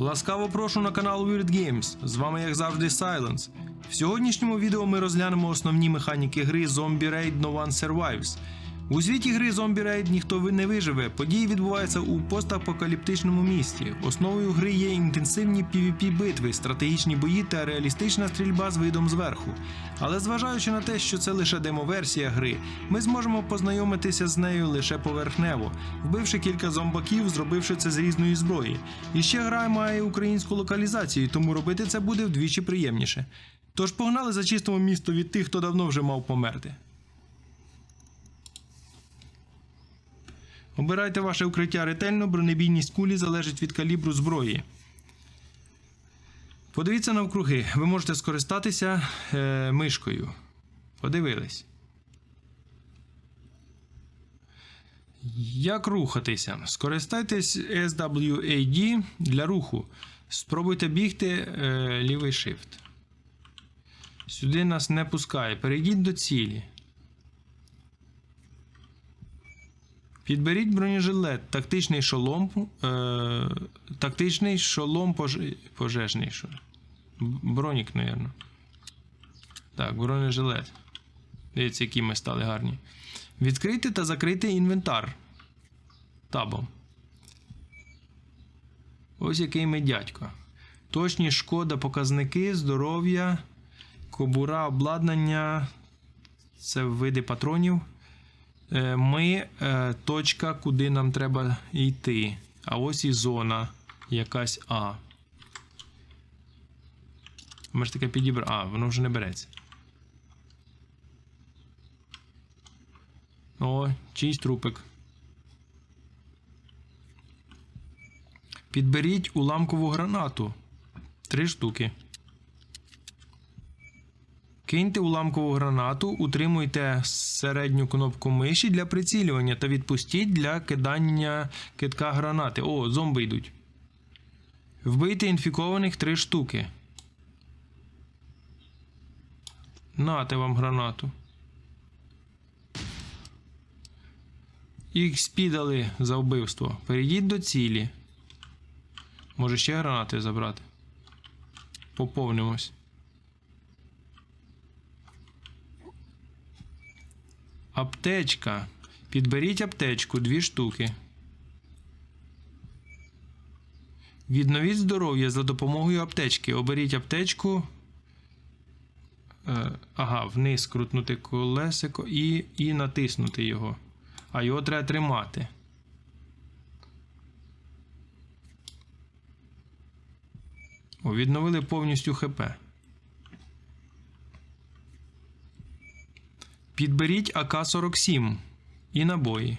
Ласкаво прошу на канал Weird Games. З вами, як завжди, Silence. В сьогоднішньому відео ми розглянемо основні механіки гри Zombie Raid No One Survives. У світі гри Zombie Raid ніхто не виживе. Події відбуваються у постапокаліптичному місті. Основою гри є інтенсивні PvP битви, стратегічні бої та реалістична стрільба з видом зверху. Але зважаючи на те, що це лише демоверсія гри, ми зможемо познайомитися з нею лише поверхнево, вбивши кілька зомбаків, зробивши це з різної зброї. І ще гра має українську локалізацію, тому робити це буде вдвічі приємніше. Тож погнали зачистимо місто від тих, хто давно вже мав померти. Обирайте ваше укриття ретельно, бронебійність кулі залежить від калібру зброї. Подивіться навкруги, ви можете скористатися е, мишкою. Подивились. Як рухатися? Скористайтесь SWAD для руху. Спробуйте бігти е, лівий shift. Сюди нас не пускає. Перейдіть до цілі. Підберіть бронежилет, тактичний шолом, е, тактичний шолом пож... пожежний. Що? Бронік, мабуть. Так, бронежилет. Дивіться, які ми стали гарні. Відкрити та закрити інвентар. Табом. Ось який ми дядько. Точні шкода, показники, здоров'я, кобура, обладнання. Це види патронів. Е, Ми е, точка, куди нам треба йти. А ось і зона якась А. Ми ж таке підібрали. А, воно вже не береться. О, чийсь трупик. Підберіть уламкову гранату. Три штуки. Киньте уламкову гранату, утримуйте середню кнопку миші для прицілювання та відпустіть для кидання китка гранати. О, зомби йдуть. Вбийте інфікованих три штуки. Нате вам гранату. Їх спідали за вбивство. Перейдіть до цілі. Може ще гранати забрати. Поповнимось. Аптечка. Підберіть аптечку, дві штуки. Відновіть здоров'я за допомогою аптечки. Оберіть аптечку. Е, ага, вниз крутнути колесико і, і натиснути його. А його треба тримати. О, відновили повністю ХП. Підберіть АК-47 і набої.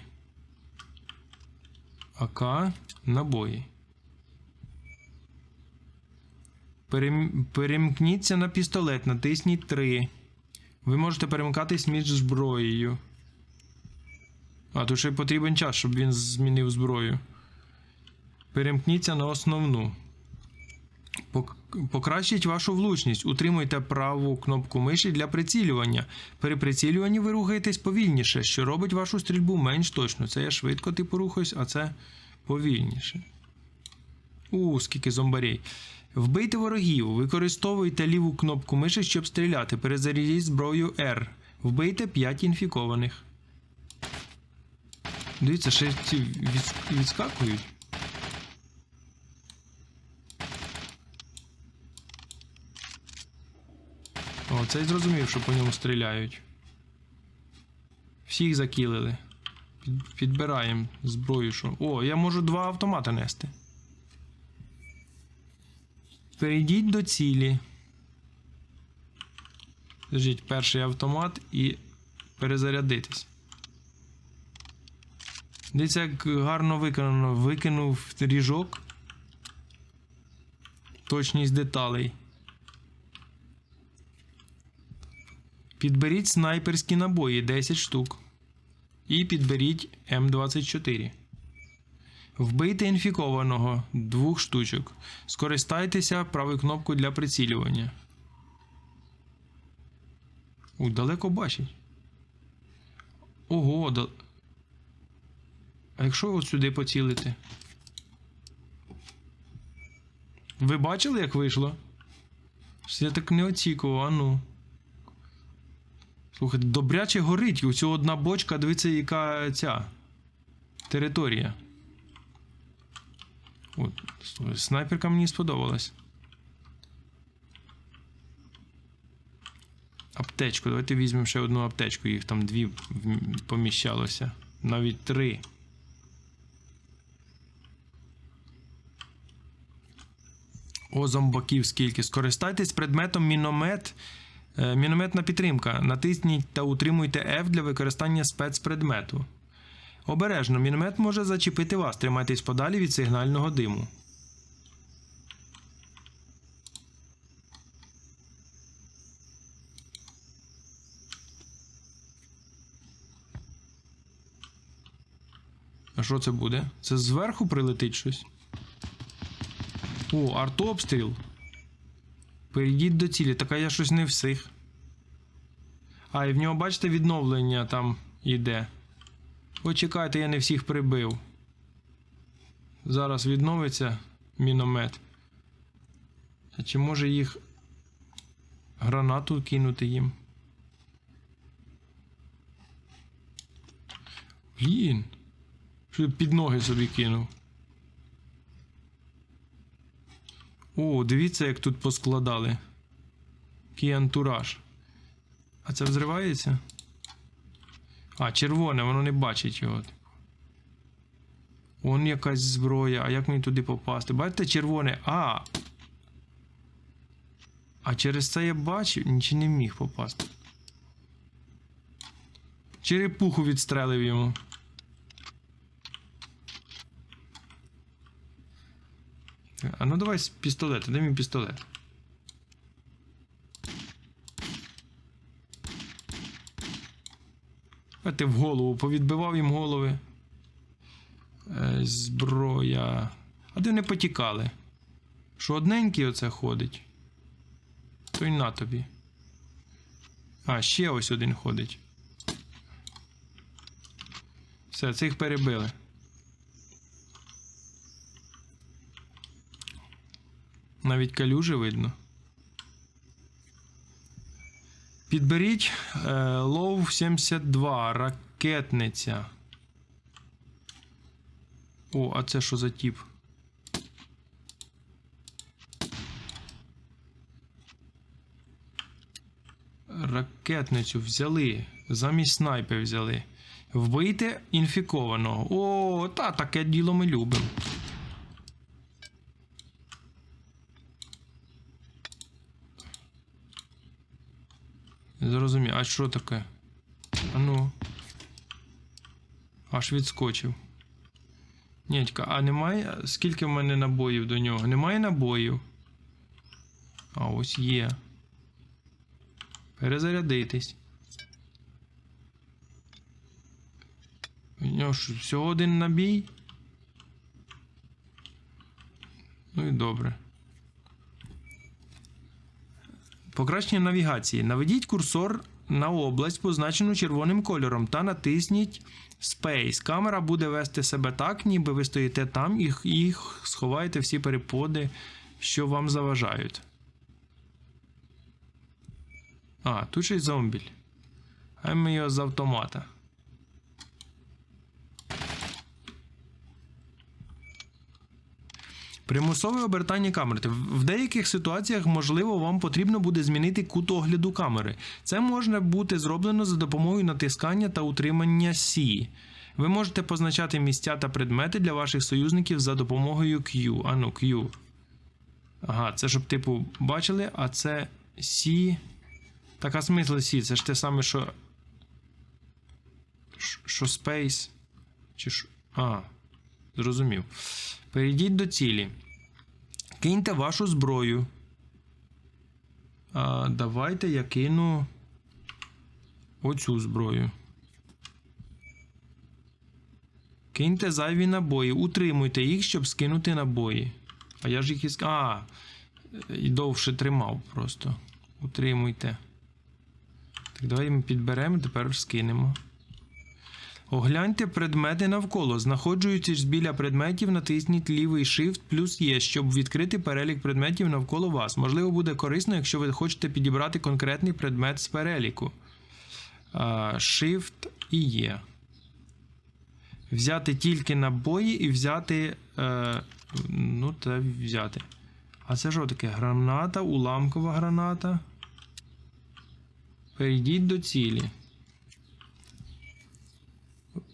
АК набої. Перем... Перемкніться на пістолет, натисніть 3. Ви можете перемикатись між зброєю. А, тут ще потрібен час, щоб він змінив зброю. Перемкніться на основну. Пок- Покращіть вашу влучність. Утримуйте праву кнопку миші для прицілювання. При прицілюванні ви рухаєтесь повільніше, що робить вашу стрільбу менш точно. Це я швидко типу рухаюсь, а це повільніше. У, скільки зомбарей. Вбийте ворогів. Використовуйте ліву кнопку миші, щоб стріляти. Перезарядіть зброю R. Вбийте 5 інфікованих. Дивіться, ще ці відскакують. О, цей зрозумів, що по ньому стріляють. Всіх закілили. Підбираємо зброю, що. О, я можу два автомати нести. Перейдіть до цілі. Держіть перший автомат і перезарядитись. Дивіться, як гарно виконано. Викинув ріжок. Точність деталей. Підберіть снайперські набої 10 штук. І підберіть М24. Вбийте інфікованого двох штучок. Скористайтеся правою кнопкою для прицілювання. Уй, далеко бачить. Ого, да... А якщо от сюди поцілити? Ви бачили, як вийшло? Я так не очікував, а ну. Слухайте, добряче горить. У одна бочка, дивіться, яка ця територія. От, снайперка мені сподобалась. Аптечку. Давайте візьмемо ще одну аптечку, їх там дві поміщалося. Навіть три. О, зомбаків скільки. Скористайтесь предметом міномет. Е, мінометна підтримка. Натисніть та утримуйте F для використання спецпредмету. Обережно, міномет може зачепити вас. Тримайтесь подалі від сигнального диму. А що це буде? Це зверху прилетить щось? О, артобстріл. Перейдіть до цілі, так я щось не всіх. А, і в нього, бачите, відновлення там йде. О, чекайте, я не всіх прибив. Зараз відновиться міномет. А чи може їх гранату кинути їм? Блін. Що під ноги собі кинув. О, дивіться, як тут поскладали. Який антураж. А це взривається? А, червоне, воно не бачить його. Он якась зброя, а як мені туди попасти? Бачите, червоне. А! А через це я бачив, нічого не міг попасти. Черепуху відстрелив йому. А ну давай з пістолета, дай мені пістолет. А ти в голову повідбивав їм голови. Е, зброя. А де не потікали? Що одненький оце ходить? То й на тобі. А, ще ось один ходить. Все, цих перебили. Навіть калюжі видно. Підберіть е, лов 72, ракетниця. О, а це що за тип? Ракетницю взяли. Замість снайпи взяли. Вбийте інфікованого. О, та таке діло ми любимо. Зрозумів, а що таке? А ну. Аж відскочив. Нєтька, а немає. Скільки в мене набоїв до нього? Немає набоїв. А ось є. Перезарядитись. У нього що, всього один набій? Ну і добре. Покращення навігації. Наведіть курсор на область, позначену червоним кольором, та натисніть Space. Камера буде вести себе так, ніби ви стоїте там і і сховаєте всі переподи, що вам заважають. А, тут ще й зомбіль. А його з автомата. Примусове обертання камери. В деяких ситуаціях, можливо, вам потрібно буде змінити кут огляду камери. Це може бути зроблено за допомогою натискання та утримання C. Ви можете позначати місця та предмети для ваших союзників за допомогою Q. Ану, Q. Ага, це щоб, типу, бачили, а це C. Так, а смисл C? Це ж те саме, що. Що Space? Чи що? А, зрозумів. Перейдіть до цілі. Киньте вашу зброю. А, давайте я кину оцю зброю. Киньте зайві набої. Утримуйте їх, щоб скинути набої. А я ж їх із. А, і довше тримав просто. Утримуйте. Так, давай ми підберемо, тепер скинемо. Огляньте предмети навколо. Знаходжуючись біля предметів, натисніть лівий Shift плюс Є, щоб відкрити перелік предметів навколо вас. Можливо, буде корисно, якщо ви хочете підібрати конкретний предмет з переліку. Shift і Є. Взяти тільки набої і взяти. Е, ну, це взяти. А це що таке? Граната, уламкова граната. Перейдіть до цілі.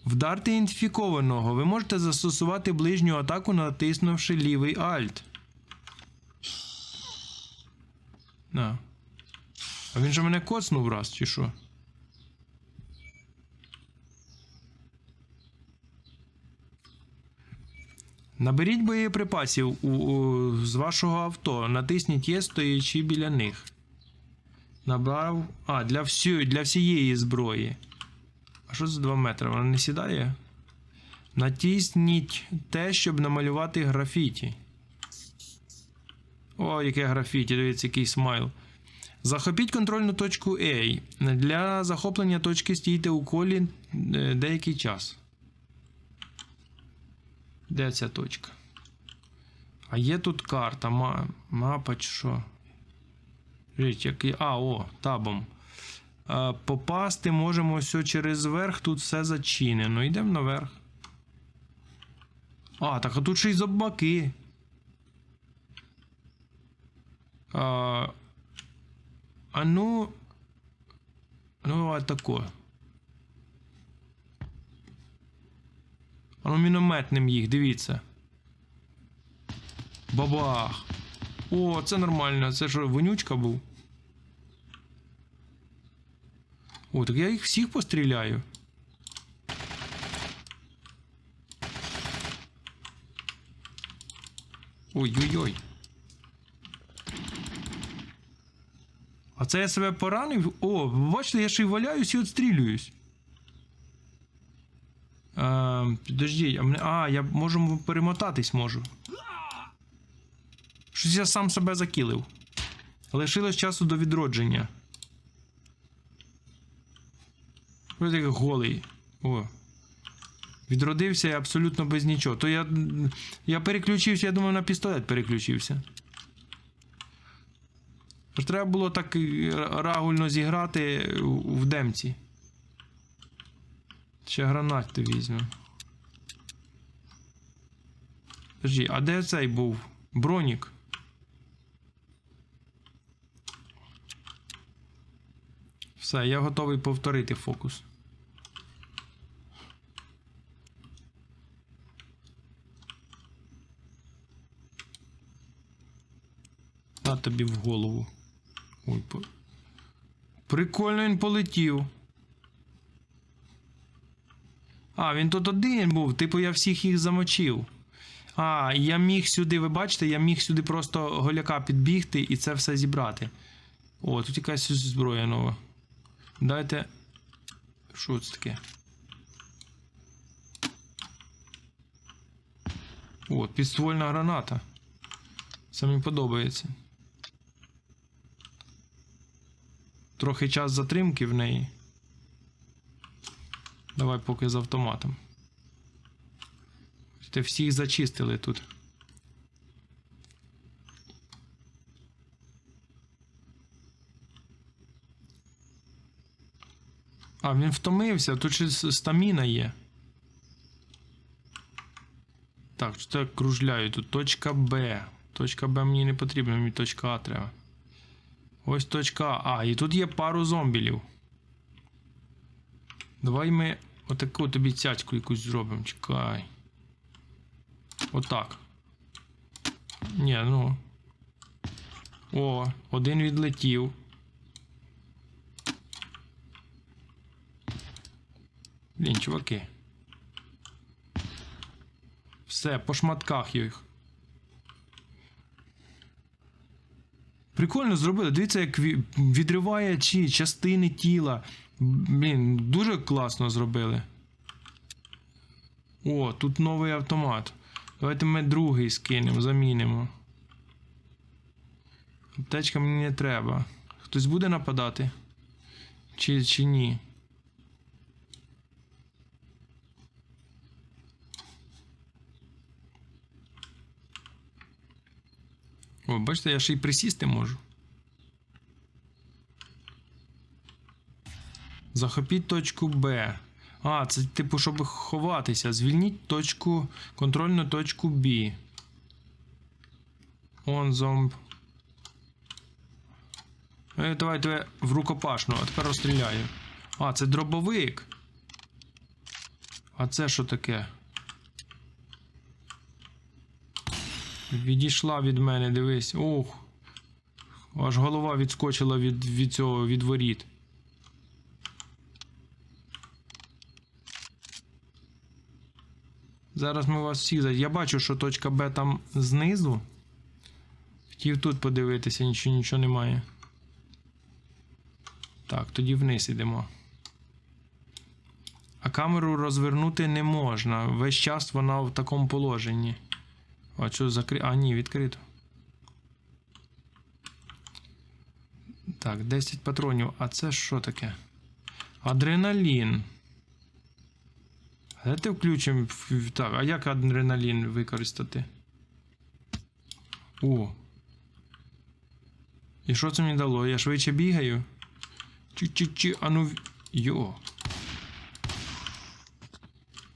Вдарти ідентифікованого. Ви можете застосувати ближню атаку, натиснувши лівий Alt. На. А він же мене коцнув раз, чи що? Наберіть боєприпасів у, у, з вашого авто. Натисніть Є, стоячи біля них. Набрав. А, для, всю, для всієї зброї. А що за 2 метри? Вона не сідає? Натисніть те, щоб намалювати графіті. О, яке графіті, дивіться, який смайл. Захопіть контрольну точку A. Для захоплення точки стійте у колі е, деякий час. Де ця точка? А є тут карта, ма, мапа чи що? Жить, який. А, о, табом. А, попасти можемо ось через верх, тут все зачинено. Йдемо наверх. А, так а тут ще й зобаки. А, а ну. Ну, а тако. А ну мінометним їх, дивіться. Бабах. О, це нормально. Це що, вонючка був? О, так я їх всіх постріляю. Ой-ой-ой. А це я себе поранив? О, бачите, я ще й валяюсь і відстрілююсь. А, підождіть, а, мене... а, я можу перемотатись можу. Щось я сам себе закілив. Лишилось часу до відродження. Ось як голий. О. Відродився абсолютно без нічого. То я. Я переключився, я думав, на пістолет переключився. Треба було так рагульно зіграти в демці. Ще гранати візьму. Подожди, а де цей був? Бронік? Все, я готовий повторити фокус. На тобі в голову. Ой. Прикольно він полетів. А, він тут один був, типу я всіх їх замочив. А, я міг сюди, ви бачите, я міг сюди просто голяка підбігти і це все зібрати. О, тут якась зброя нова. Дайте. Що це таке? О, підствольна граната. Це мені подобається. Трохи час затримки в неї. Давай поки з автоматом. Ти всіх зачистили тут. А, він втомився, тут ще стаміна є. Так, що я кружляю? Тут точка Б. Точка Б мені не потрібна, мені точка А треба. Ось точка А. І тут є пару зомбілів. Давай ми отаку тобі цяцьку якусь зробимо. Чекай. Отак. Ні, ну. О, один відлетів. Блін, чуваки. Все, по шматках їх. Прикольно зробили. Дивіться, як відриває чи частини тіла. Блін, дуже класно зробили. О, тут новий автомат. Давайте ми другий скинемо, замінимо. Аптечка мені не треба. Хтось буде нападати? Чи, чи ні? О, бачите, я ще й присісти можу. Захопіть точку Б. А, це типу, щоб ховатися. Звільніть точку, контрольну точку B. Он зомб. Е, давай в рукопашну, а тепер розстріляю. А, це дробовик. А це що таке? Відійшла від мене, дивись. Ох. Аж голова відскочила від, від цього від воріт. Зараз ми вас всіх. Я бачу, що точка Б там знизу. Хотів тут подивитися, нічого, нічого немає. Так, тоді вниз ідемо. А камеру розвернути не можна. Весь час вона в такому положенні. А що закрито? А, ні, відкрито. Так, 10 патронів. А це що таке? Адреналін. Давайте включимо. Так, а як адреналін використати? О. І що це мені дало? Я швидше бігаю? Чи-чи-чи, а ну. Йо.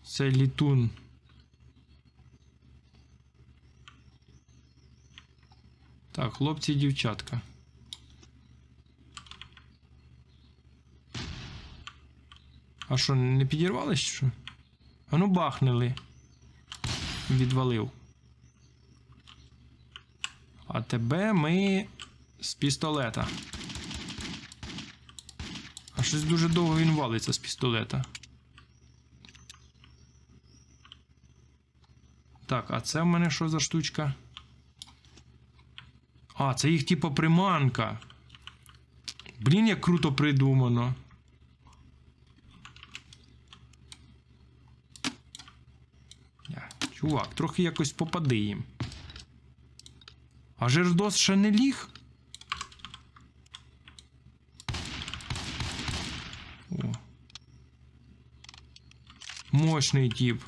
Це літун. Так, хлопці і дівчатка. А що, не підірвались, що? А ну бахнули. Відвалив. А тебе ми з пістолета. А щось дуже довго він валиться з пістолета. Так, а це в мене що за штучка? А, це їх типу приманка. Блін, як круто придумано. Чувак, трохи якось попади їм. А Жердос ще не ліг? О. Мощний тип.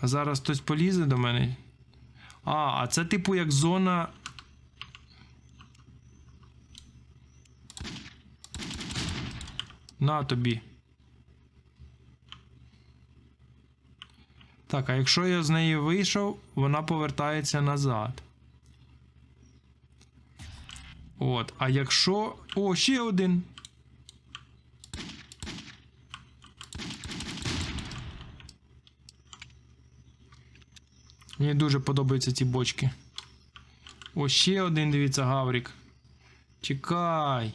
А зараз хтось полізе до мене. А, а це типу як зона. На тобі. Так, а якщо я з неї вийшов, вона повертається назад. От, а якщо. О, ще один. Мені дуже подобаються ці бочки. О, ще один, дивіться, Гаврік. Чекай.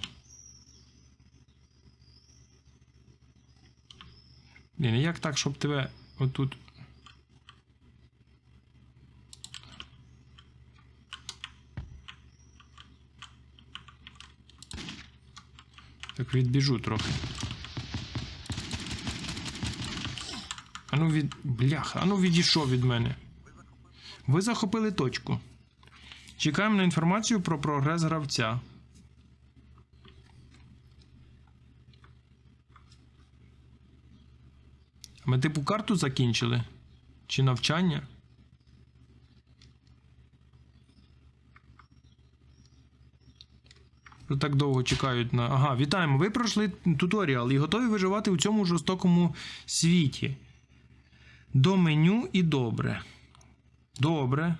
Блін, як так, щоб тебе отут. Так відбіжу трохи. Ану від. Бляха, ану відійшов від мене. Ви захопили точку. Чекаємо на інформацію про прогрес гравця. Ми типу карту закінчили? Чи навчання? Так довго чекають на. Ага, вітаємо! Ви пройшли туторіал і готові виживати у цьому жорстокому світі. До меню і добре. Добре.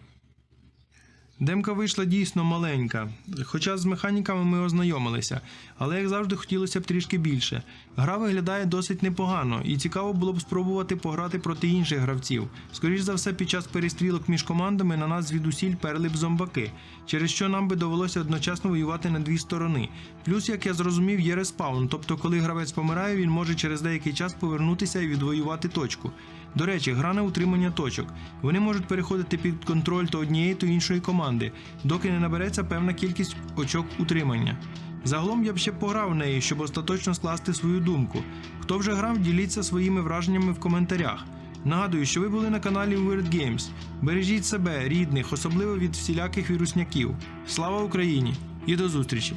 Демка вийшла дійсно маленька, хоча з механіками ми ознайомилися, але як завжди хотілося б трішки більше. Гра виглядає досить непогано, і цікаво було б спробувати пограти проти інших гравців. Скоріш за все, під час перестрілок між командами на нас звідусіль перли б зомбаки, через що нам би довелося одночасно воювати на дві сторони. Плюс, як я зрозумів, є респаун, тобто, коли гравець помирає, він може через деякий час повернутися і відвоювати точку. До речі, гра на утримання точок. Вони можуть переходити під контроль то однієї, то іншої команди, доки не набереться певна кількість очок утримання. Загалом я б ще пограв в неї, щоб остаточно скласти свою думку. Хто вже грав, діліться своїми враженнями в коментарях. Нагадую, що ви були на каналі Weird Games. Бережіть себе, рідних, особливо від всіляких вірусняків. Слава Україні і до зустрічі!